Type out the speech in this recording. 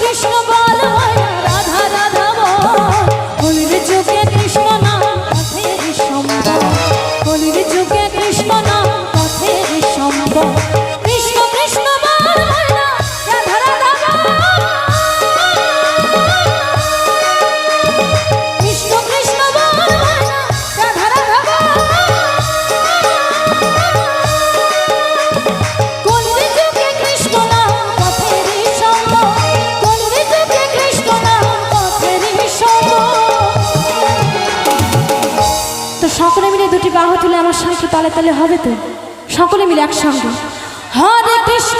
কৃষ্ণ সকলে মিলে দুটি বাহু তুলে আমার সঙ্গে তালে তালে হবে তো? সকলে মিলে একসঙ্গে। হরে কৃষ্ণ।